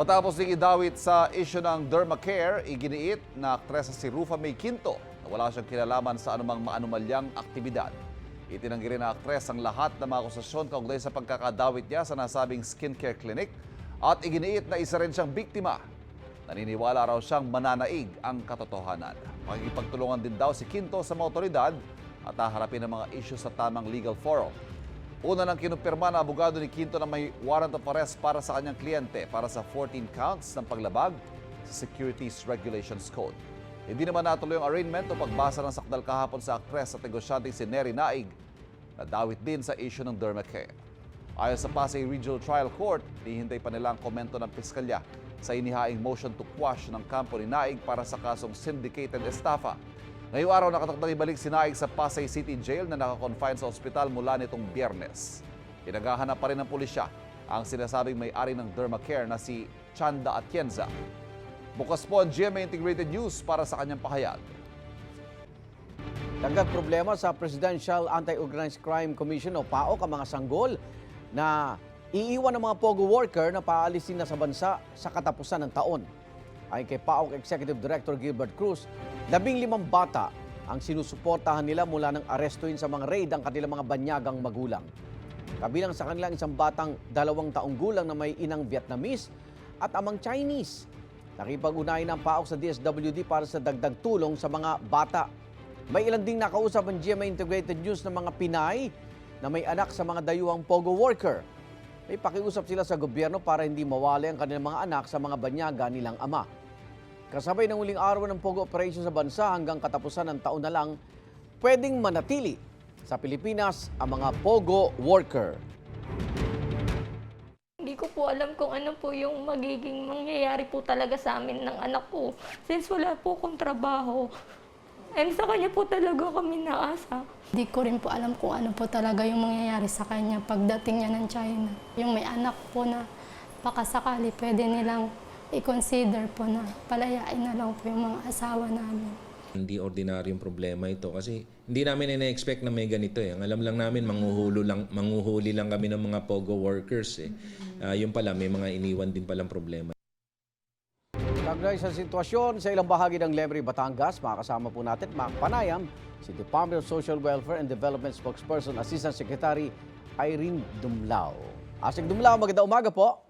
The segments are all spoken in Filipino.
Matapos ding idawit sa issue ng Dermacare, iginiit na aktresa si Rufa May Quinto na wala siyang kinalaman sa anumang maanumalyang aktibidad. Itinanggi rin ng aktres ang lahat ng mga akusasyon kaugnay sa pagkakadawit niya sa nasabing skincare clinic at iginiit na isa rin siyang biktima. Naniniwala raw siyang mananaig ang katotohanan. Makikipagtulungan din daw si Quinto sa mga otoridad at haharapin ang mga issue sa tamang legal forum. Una nang kinumpirma na abogado ni Quinto na may warrant of arrest para sa kanyang kliyente para sa 14 counts ng paglabag sa Securities Regulations Code. Hindi naman natuloy ang arraignment o pagbasa ng sakdal kahapon sa aktres at negosyante si Neri Naig na dawit din sa issue ng Dermacare. Ayon sa Pasay Regional Trial Court, hihintay pa nila ang komento ng piskalya sa inihaing motion to quash ng kampo ni Naig para sa kasong syndicated estafa. Ngayong araw nakatakdang ibalik si Naig sa Pasay City Jail na nakakonfine sa ospital mula nitong biyernes. Pinaghahanap pa rin ng pulisya ang sinasabing may-ari ng Dermacare na si Chanda Atienza. Bukas po ang GMA Integrated News para sa kanyang pahayag. Dagdag problema sa Presidential Anti-Organized Crime Commission o PAOK ang mga sanggol na iiwan ng mga POGO worker na paalisin na sa bansa sa katapusan ng taon. Ayon kay PAOK Executive Director Gilbert Cruz, labing limang bata ang sinusuportahan nila mula ng arestuin sa mga raid ang kanilang mga banyagang magulang. Kabilang sa kanilang isang batang dalawang taong gulang na may inang Vietnamese at amang Chinese. Nakipag-unahin ng PAOK sa DSWD para sa dagdag tulong sa mga bata may ilan ding nakausap ang GMA Integrated News ng mga Pinay na may anak sa mga dayuhang POGO worker. May pakiusap sila sa gobyerno para hindi mawali ang kanilang mga anak sa mga banyaga nilang ama. Kasabay ng huling araw ng POGO operation sa bansa hanggang katapusan ng taon na lang, pwedeng manatili sa Pilipinas ang mga POGO worker. Hindi ko po alam kung ano po yung magiging mangyayari po talaga sa amin ng anak ko. Since wala po akong trabaho. And sa kanya po talaga kami naasa. Di ko rin po alam kung ano po talaga yung mangyayari sa kanya pagdating niya ng China. Yung may anak po na baka sakali pwede nilang i-consider po na palayain na lang po yung mga asawa namin. Hindi ordinaryong problema ito kasi hindi namin ina-expect na may ganito eh. Ang alam lang namin manguhulo lang manguhuli lang kami ng mga pogo workers eh. Ah, yun pala may mga iniwan din palang problema. Taglay sa sitwasyon sa ilang bahagi ng Lemery, Batangas, makakasama po natin Mac Panayam, si Department of Social Welfare and Development Spokesperson Assistant Secretary Irene Dumlao. Asik Dumlao, magandang umaga po.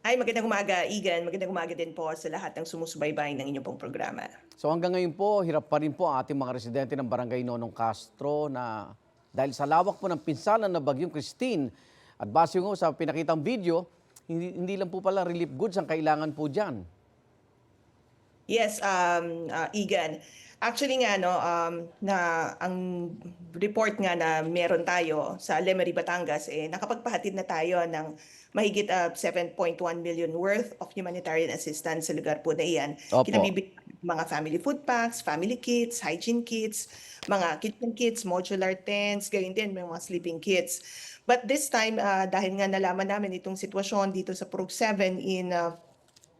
Ay, magandang umaga, Igan. Magandang umaga din po sa lahat ng sumusubaybay ng inyong pong programa. So hanggang ngayon po, hirap pa rin po ang ating mga residente ng Barangay Nonong Castro na dahil sa lawak po ng pinsalan na Bagyong Christine at base ko sa pinakitang video, hindi, hindi lang po pala relief goods ang kailangan po dyan. Yes, um, uh, Igan. Actually nga, no, um, na ang report nga na meron tayo sa Lemery, Batangas, eh, nakapagpahatid na tayo ng mahigit uh, 7.1 million worth of humanitarian assistance sa lugar po na iyan. Opo. Kinabibig mga family food packs, family kits, hygiene kits, mga kitchen kits, modular tents, gayon din may mga sleeping kits. But this time, uh, dahil nga nalaman namin itong sitwasyon dito sa Prog 7 in uh,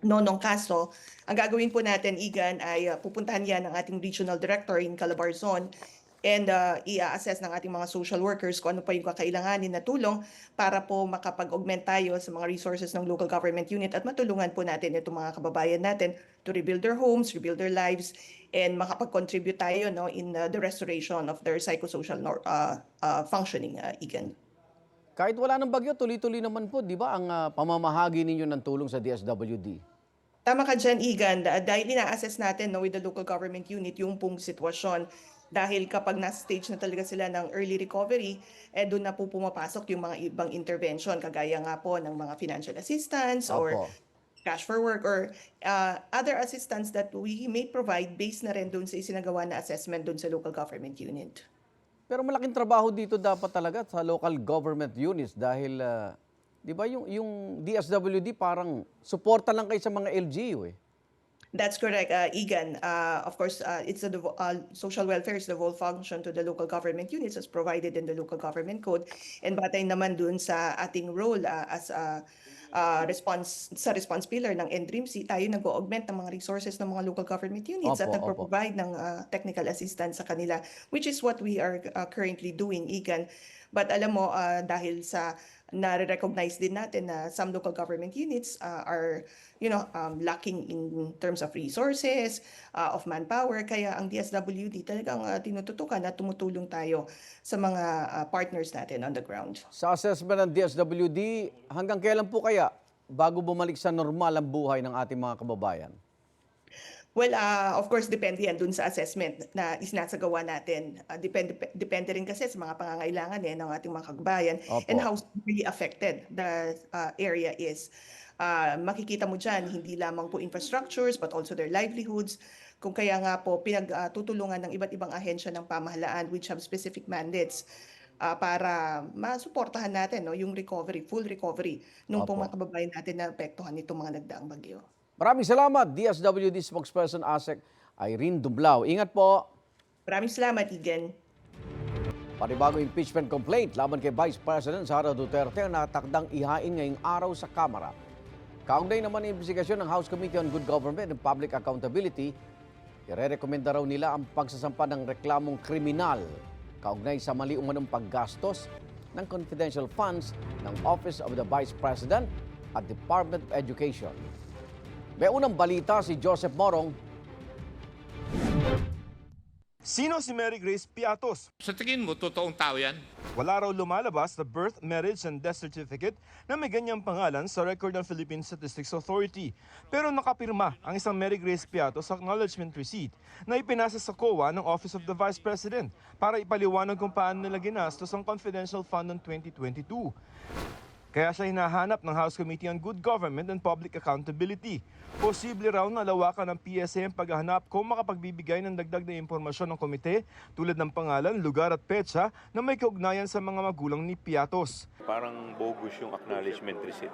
Nonong Castro, ang gagawin po natin, Igan, ay uh, pupuntahan yan ng ating regional director in Calabarzon and uh, i-assess ng ating mga social workers kung ano pa yung kakailanganin na tulong para po makapag-augment tayo sa mga resources ng local government unit at matulungan po natin itong mga kababayan natin to rebuild their homes, rebuild their lives, and makapag-contribute tayo no, in uh, the restoration of their psychosocial uh, uh, functioning, uh, Igan. Kahit wala ng bagyo, tuloy-tuloy naman po, di ba, ang ah, pamamahagi ninyo ng tulong sa DSWD? Tama ka dyan, Igan. Da- Dahil ina-assess natin no, with the local government unit yung pong sitwasyon. Dahil kapag nasa stage na talaga sila ng early recovery, eh doon na po pumapasok yung mga ibang intervention, kagaya nga po ng mga financial assistance or Opo. cash for work or uh, other assistance that we may provide based na rin doon sa isinagawa na assessment doon sa local government unit. Pero malaking trabaho dito dapat talaga sa local government units dahil, ah, di ba, yung, yung DSWD parang suporta lang kayo sa mga LGU eh. That's correct, uh, Igan. Uh, of course, uh, it's a uh, social welfare is the devolved function to the local government units as provided in the local government code. And batay naman dun sa ating role uh, as a uh, response sa response pillar ng NDRIMC, tayo nag-augment ng mga resources ng mga local government units at Opo, opo. nagpo-provide ng uh, technical assistance sa kanila, which is what we are uh, currently doing, Igan. But alam mo, uh, dahil sa na-recognize din natin na some local government units uh, are you know um, lacking in terms of resources uh, of manpower kaya ang DSWD talagang uh, tinututukan at tumutulong tayo sa mga uh, partners natin on the ground. Sa assessment ng DSWD, hanggang kailan po kaya bago bumalik sa normal ang buhay ng ating mga kababayan? Well, uh, of course, depende yan dun sa assessment na isinasagawa natin. Uh, depende, depende rin kasi sa mga pangangailangan eh, ng ating mga kababayan Opo. and how really affected the uh, area is. Uh, makikita mo dyan, hindi lamang po infrastructures but also their livelihoods. Kung kaya nga po, pinagtutulungan ng iba't ibang ahensya ng pamahalaan which have specific mandates uh, para masuportahan natin no, yung recovery, full recovery nung Opo. pong mga kababayan natin na apektuhan nitong mga nagdaang bagyo. Maraming salamat, DSWD spokesperson ASEC Irene Dumblao. Ingat po. Maraming salamat, Igan. Panibagong impeachment complaint laban kay Vice President Sara Duterte ang natakdang ihain ngayong araw sa Kamara. Kaugnay naman ng investigasyon ng House Committee on Good Government and Public Accountability, irerekomenda raw nila ang pagsasampa ng reklamong kriminal kaugnay sa mali umanong paggastos ng confidential funds ng Office of the Vice President at Department of Education. May unang balita si Joseph Morong Sino si Mary Grace Piatos? Sa tingin mo, totoong tao yan? Wala raw lumalabas na birth, marriage, and death certificate na may ganyang pangalan sa record ng Philippine Statistics Authority. Pero nakapirma ang isang Mary Grace Piatos acknowledgement receipt na ipinasa sa COA ng Office of the Vice President para ipaliwanag kung paano nila ginastos ang confidential fund ng 2022. Kaya siya hinahanap ng House Committee on Good Government and Public Accountability. Posible raw na lawakan ng PSA ang paghahanap kung makapagbibigay ng dagdag na impormasyon ng komite tulad ng pangalan, lugar at petsa na may kaugnayan sa mga magulang ni Piatos. parang bogus yung acknowledgement receipt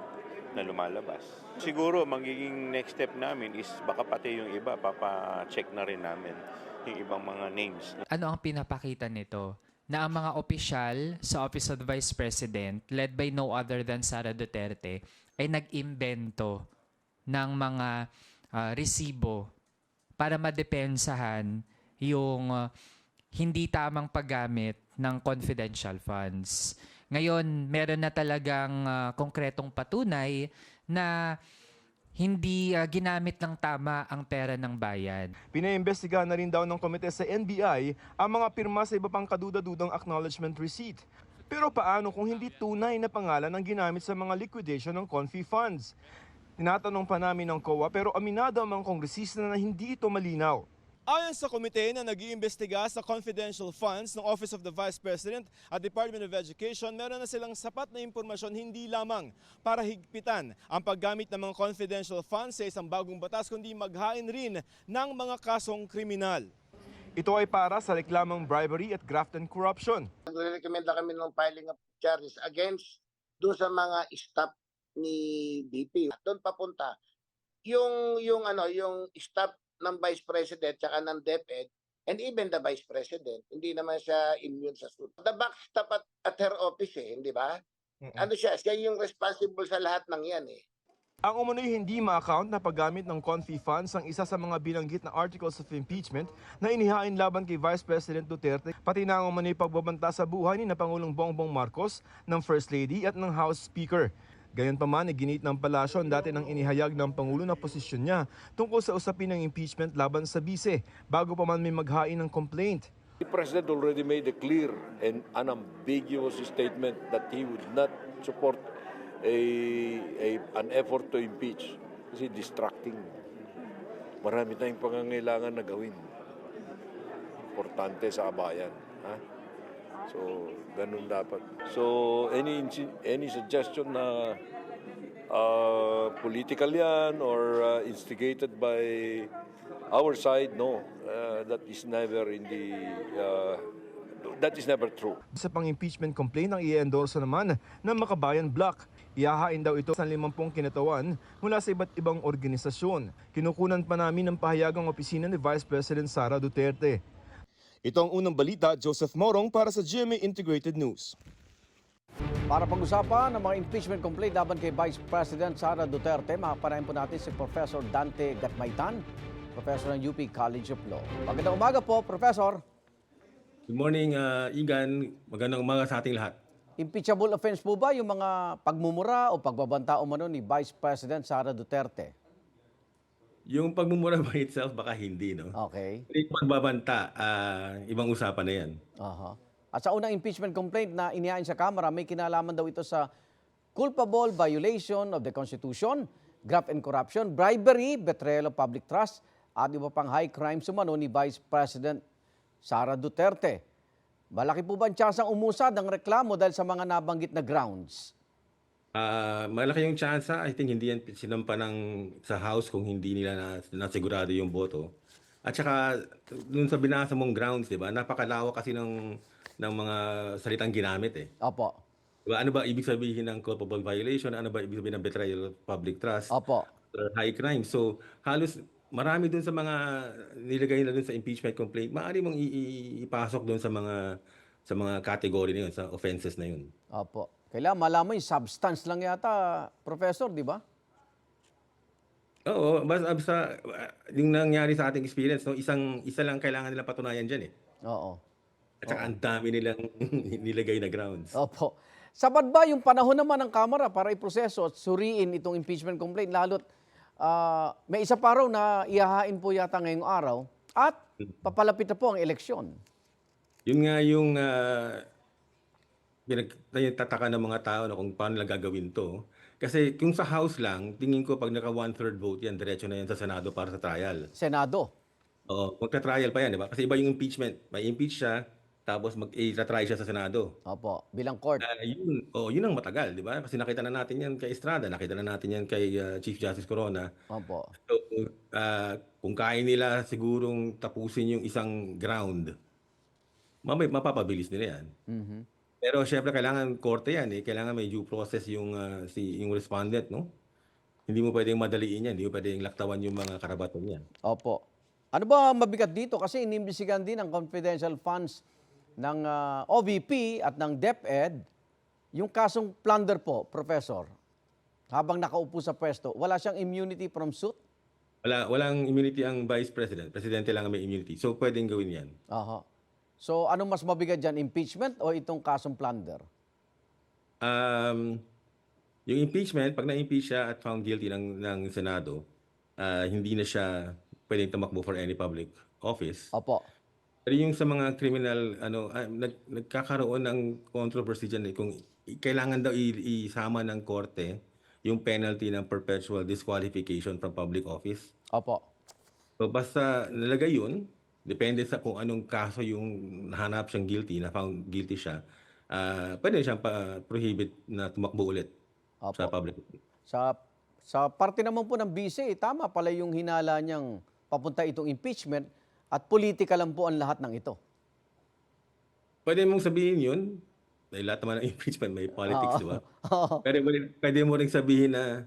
na lumalabas. Siguro magiging next step namin is baka pati yung iba papa-check na rin namin yung ibang mga names. ano ang pinapakita nito? Na ang mga opisyal sa Office of the Vice President, led by no other than Sara Duterte, ay nag-imbento ng mga ah, resibo para madepensahan yung ah, hindi tamang paggamit ng confidential funds. Ngayon, meron na talagang ah, konkretong patunay na hindi ah, ginamit ng tama ang pera ng bayan. Pinaimbestigahan na rin daw ng komite sa NBI ang mga pirma sa iba pang kaduda-dudang acknowledgement receipt. Pero paano kung hindi tunay na pangalan ang ginamit sa mga liquidation ng confi funds? Tinatanong pa namin ng COA pero aminado ang mga kongresista na hindi ito malinaw. Ayon sa komite na nag-iimbestiga sa confidential funds ng Office of the Vice President at Department of Education, meron na silang sapat na impormasyon hindi lamang para higpitan ang paggamit ng mga confidential funds sa isang bagong batas, kundi maghain rin ng mga kasong kriminal. Ito ay para sa reklamang bribery at graft and corruption. nagre-recommenda kami ng filing of charges against doon sa mga staff ni DP. Doon papunta yung yung ano yung staff ng Vice President tsaka ng DepEd and even the Vice President. Hindi naman siya immune sa suit. The backstop at, at her office eh, hindi ba? Ano siya? Siya yung responsible sa lahat ng yan eh. Ang umunoy hindi ma-account na paggamit ng confi funds ang isa sa mga binanggit na articles of impeachment na inihain laban kay Vice President Duterte, pati na ang umunoy pagbabanta sa buhay ni na Pangulong Bongbong Marcos, ng First Lady at ng House Speaker. Gayon pa man, iginit ng palasyo ang dati nang inihayag ng Pangulo na posisyon niya tungkol sa usapin ng impeachment laban sa bise bago pa man may maghain ng complaint. The President already made a clear and unambiguous statement that he would not support a, a an effort to impeach kasi distracting. Marami tayong pangangailangan na gawin. Importante sa bayan. Ha? So, ganun dapat. So, any any suggestion na uh, political yan or uh, instigated by our side, no. Uh, that is never in the uh, that is never true. Sa pang-impeachment complaint ang i-endorso naman ng Makabayan Block. Ihahain daw ito sa 50 kinatawan mula sa iba't ibang organisasyon. Kinukunan pa namin ng pahayagang opisina ni Vice President Sara Duterte. Ito ang unang balita, Joseph Morong para sa GMA Integrated News. Para pag-usapan ng mga impeachment complaint laban kay Vice President Sara Duterte, makapanayin po natin si Professor Dante Gatmaitan, Professor ng UP College of Law. Magandang umaga po, Professor. Good morning, uh, Igan. Magandang umaga sa ating lahat. Impeachable offense po ba yung mga pagmumura o pagbabanta umano ni Vice President Sara Duterte? Yung pagmumura by itself, baka hindi, no? Okay. Yung pagbabanta, ah, ibang usapan na yan. Aha. At sa unang impeachment complaint na inihain sa Kamara, may kinalaman daw ito sa culpable violation of the Constitution, graft and corruption, bribery, betrayal of public trust, at iba pang high crimes umano ni Vice President Sara Duterte. Malaki po ba ang tsansang umusad ang reklamo dahil sa mga nabanggit na grounds? Ah, malaki yung chance, I think hindi yan sinampa ng sa House kung hindi nila na, nasigurado yung boto. At saka dun sa binasa mong grounds, 'di ba? Napakalawak kasi ng ng mga salitang ginamit eh. Opo. 'Di ba? Ano ba ibig sabihin ng culpable violation? Ano ba ibig sabihin ng betrayal of public trust? Opo. or high crime. So, halos marami dun sa mga nilagay na dun sa impeachment complaint, maaari mong i- i- ipasok dun sa mga sa mga category na yun, sa offenses na yun. Opo. Kailangan malaman yung substance lang yata, Professor, di ba? Oo, basta, basta uh, yung nangyari sa ating experience, no, isang isa lang kailangan nila patunayan diyan eh. Oo. At saka ang dami nilang nilagay na grounds. Opo. Sapat ba yung panahon naman ng Kamara para iproseso at suriin itong impeachment complaint? Lalo't ah, may isa pa raw na ihahain po yata ngayong araw at papalapit na po ang eleksyon. Yun nga yung uh, pinagtataka ng mga tao na kung paano nila gagawin to. Kasi kung sa House lang, tingin ko pag naka one-third vote yan, diretso na yan sa Senado para sa trial. Senado. Oo, magka-trial pa yan, di ba? Kasi iba yung impeachment. May impeach siya, tapos mag-try siya sa Senado. Opo, bilang court. Ah, yun, oh, yun ang matagal, di ba? Kasi nakita na natin yan kay Estrada, nakita na natin yan kay ah, Chief Justice Corona. Opo. So, ah, kung kaya nila sigurong tapusin yung isang ground, mamay mapapabilis nila yan. Mhm. Pero syempre kailangan korte yan eh. Kailangan may due process yung ah, si yung respondent, no? Hindi mo pwedeng madaliin yan, hindi mo pwedeng laktawan yung mga karabatan niyan. Opo. Ano ba ang mabigat dito? Kasi inimbisigan din ang confidential funds ng ah, OVP at ng DepEd. Yung kasong plunder po, Professor, habang nakaupo sa pwesto, wala siyang immunity from suit? Wala walang immunity ang vice president. Presidente lang ang may immunity. So pwedeng gawin 'yan. Aha. So ano mas mabigat dyan, impeachment o itong kasong plunder? Um, yung impeachment, pag na-impeach siya at found guilty ng, ng Senado, ah, hindi na siya pwedeng tumakbo for any public office. Opo. Pero yung sa mga criminal, ano, ah, nag, nagkakaroon ng controversy dyan eh, kung kailangan daw isama ng korte yung penalty ng perpetual disqualification from public office. Opo. So basta nalagay yun, depende sa kung anong kaso yung nahanap siyang guilty, na found guilty siya, ah pwede siyang pa prohibit na tumakbo ulit Opo. sa public. Sa sa parte naman po ng BC, tama pala yung hinala niyang papunta itong impeachment at politika lang po ang lahat ng ito. Pwede mong sabihin yun, dahil lahat naman ng impeachment may politics, di ba? Oo. Pero pwede, pwede mo rin sabihin na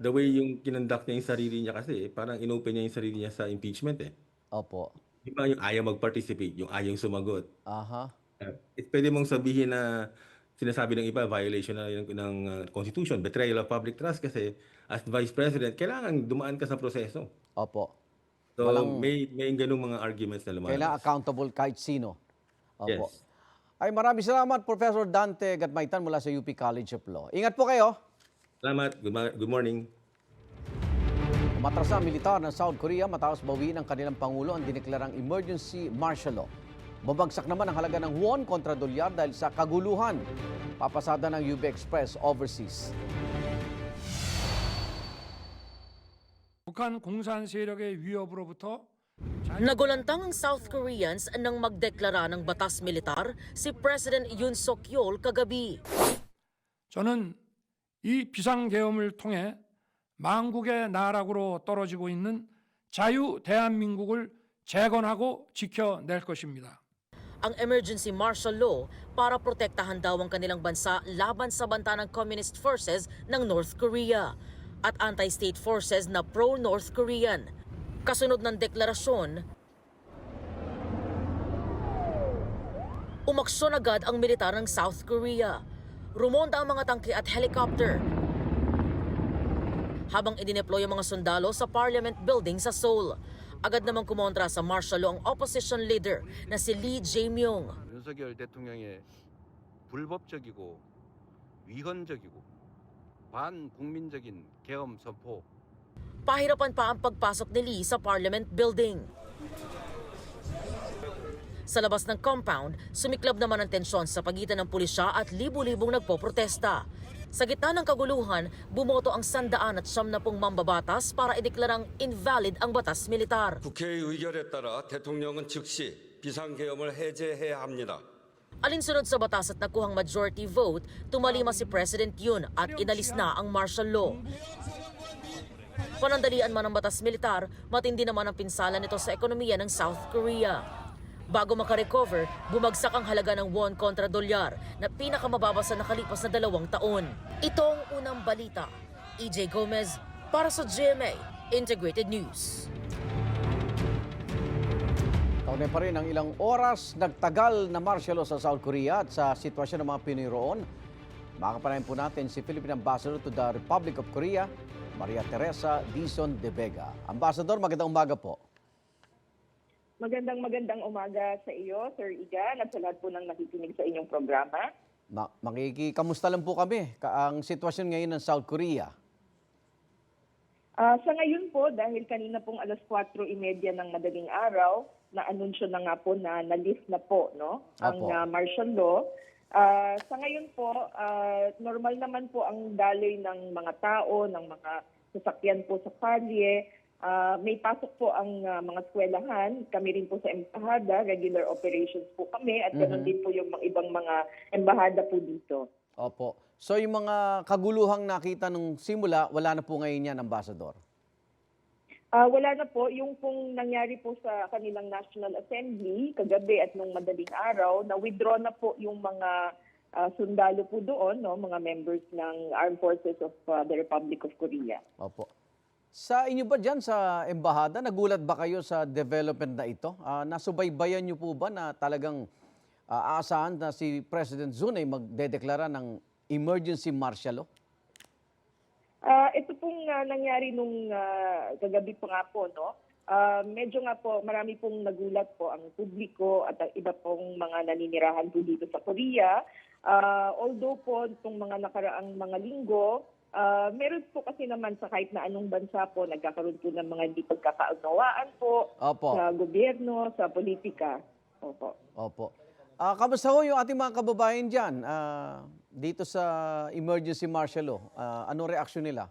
the way yung kinonduct niya yung sarili niya kasi, parang inopen niya yung sarili niya sa impeachment eh. Opo. Di ba yung ayaw mag-participate, yung ayaw sumagot. Aha. Uh, it, pwede mong sabihin na sinasabi ng iba, violation na ng, ng uh, Constitution, betrayal of public trust kasi as Vice President, kailangan dumaan ka sa proseso. Opo. So Walang- may, may ganung mga arguments na lumalabas. Kailangan accountable kahit sino. Opo. Yes. Ay maraming salamat, Professor Dante Gatmaitan mula sa UP College of Law. Ingat po kayo. Salamat. Good, ma- good morning. Umatras na ang militar ng South Korea matapos bawiin ng kanilang Pangulo ang dineklarang emergency martial law. Babagsak naman ang halaga ng won kontra dolyar dahil sa kaguluhan. Papasada ng UB Express overseas. 북한 공산 세력의 위협으로부터 Nagulantang ang South Koreans nang magdeklara ng batas militar si President Yoon Suk Yeol kagabi. 저는 이 비상계엄을 통해 망국의 나락으로 떨어지고 있는 자유 대한민국을 재건하고 지켜낼 것입니다. Ang emergency martial law para protektahan daw ang kanilang bansa laban sa banta ng communist forces ng North Korea at anti-state forces na pro-North Korean. Kasunod ng deklarasyon, umaksyon agad ang militar ng South Korea. Rumonda ang mga tangke at helicopter habang idineploy ang mga sundalo sa Parliament Building sa Seoul. Agad namang kumontra sa martial law ang opposition leader na si Lee Jae-myung. 윤석열 대통령의 불법적이고 위헌적이고 반국민적인 계엄 선포 Pahirapan pa ang pagpasok ni Lee sa Parliament Building. Sa labas ng compound, sumiklab naman ang tensyon sa pagitan ng pulisya at libu-libong nagpoprotesta. Sa gitna ng kaguluhan, bumoto ang sandaan at siyam na pong mambabatas para ideklarang invalid ang batas militar. 국회의 의결에 따라 대통령은 즉시 비상계엄을 해제해야 합니다. Alinsunod sa batas at nakuhang majority vote, tumalima si President Yoon at inalis na ang martial law. Panandalian man ang batas militar, matindi naman ang pinsala nito sa ekonomiya ng South Korea. Bago makarecover, bumagsak ang halaga ng won kontra dolyar na pinakamababa sa nakalipas na dalawang taon. Ito ang unang balita. EJ Gomez para sa GMA Integrated News. Kaunay pa rin ang ilang oras nagtagal na martial sa South Korea at sa sitwasyon ng mga Pinoy roon. Makapanayin po natin si Philippine Ambassador to the Republic of Korea, Maria Teresa Dizon de Vega. Ambassador, magandang umaga po. Magandang magandang umaga sa iyo, Sir Igan, at sa lahat po ng nakikinig sa inyong programa. Ma makikikamusta lang po kami ka ang sitwasyon ngayon ng South Korea. Ah, sa ngayon po, dahil kanina pong alas 4.30 ng madaling araw, na-anunsyo na nga po na na-lift na po no, ang ah, martial law. Ah, sa ngayon po, ah, normal naman po ang daloy ng mga tao, ng mga sasakyan po sa kalye. Ah, may pasok po ang ah, mga eskwelahan. Kami rin po sa embahada, regular operations po kami at ganoon Mhm. din po yung mga ibang mga embahada po dito. Opo. So yung mga kaguluhang nakita nung simula, wala na po ngayon yan, Ambassador. Ah, wala na po. Yung pong nangyari po sa kanilang National Assembly kagabi at nung madaling araw, na-withdraw na po yung mga ah, sundalo po doon, no, mga members ng Armed Forces of ah, the Republic of Korea. Opo. Sa inyo ba dyan sa embahada, nagulat ba kayo sa development na ito? Ah, nasubaybayan niyo po ba na talagang ah, aasahan na si President Zun ay magdedeklara ng emergency martial law? Ah, ito pong ah, nangyari nung ah, kagabi pa nga po, no? Ah, medyo nga po, marami pong nagulat po ang publiko at ang iba pong mga naninirahan po dito sa Korea. Ah, although po, itong mga nakaraang mga linggo, ah, meron po kasi naman sa kahit na anong bansa po, nagkakaroon po ng mga hindi pagkakaunawaan po Opo. sa gobyerno, sa politika. Opo. Opo. Ah, kamusta ho yung ating mga kababayan dyan ah, dito sa emergency martial law? Ah, anong reaksyon nila?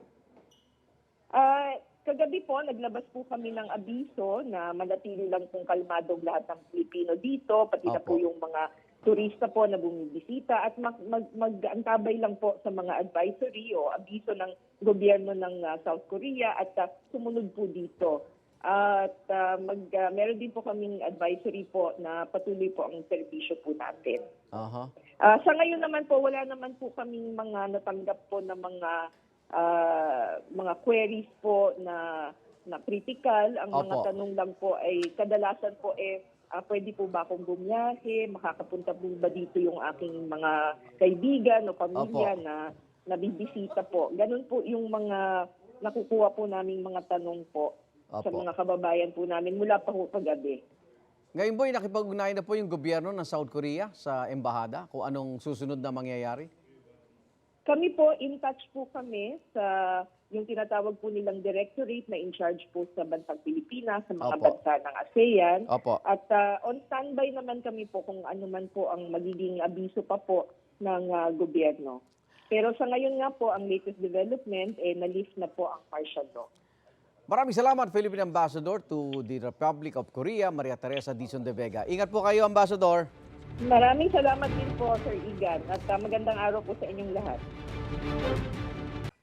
Ah, kagabi po, naglabas po kami ng abiso na manatili lang pong kalmado ang lahat ng Pilipino dito, pati na Opo. po yung mga turista po na bumibisita at mag, mag, mag-antabay lang po sa mga advisory o abiso ng gobyerno ng ah, South Korea at ah, sumunod po dito. At ah, mag, ah, meron din po kaming advisory po na patuloy po ang serbisyo po natin. Aha. Ah, sa ngayon naman po, wala naman po kaming mga natanggap po na mga ah, mga queries po na na critical. Ang mga Opo. tanong lang po ay kadalasan po eh ah, pwede po ba akong bumiyahe, makakapunta po ba dito yung aking mga kaibigan o pamilya Opo. na nabibisita po. Ganun po yung mga nakukuha po naming mga tanong po sa Opo. mga kababayan po namin mula pa po kagabi. Ngayon boy, nakipag-ugnayan na po yung gobyerno ng South Korea sa embahada kung anong susunod na mangyayari? Kami po, in touch po kami sa yung tinatawag po nilang directorate na in charge po sa bansang Pilipinas, sa mga Opo. bansa ng ASEAN. Opo. At ah, on standby naman kami po kung ano man po ang magiging abiso pa po ng ah, gobyerno. Pero sa ngayon nga po, ang latest development, eh, na-lift na po ang martial law. Maraming salamat, Philippine Ambassador to the Republic of Korea, Maria Teresa Dizon de Vega. Ingat po kayo, Ambassador. Maraming salamat din po, Sir Igan, at ah, magandang araw po sa inyong lahat.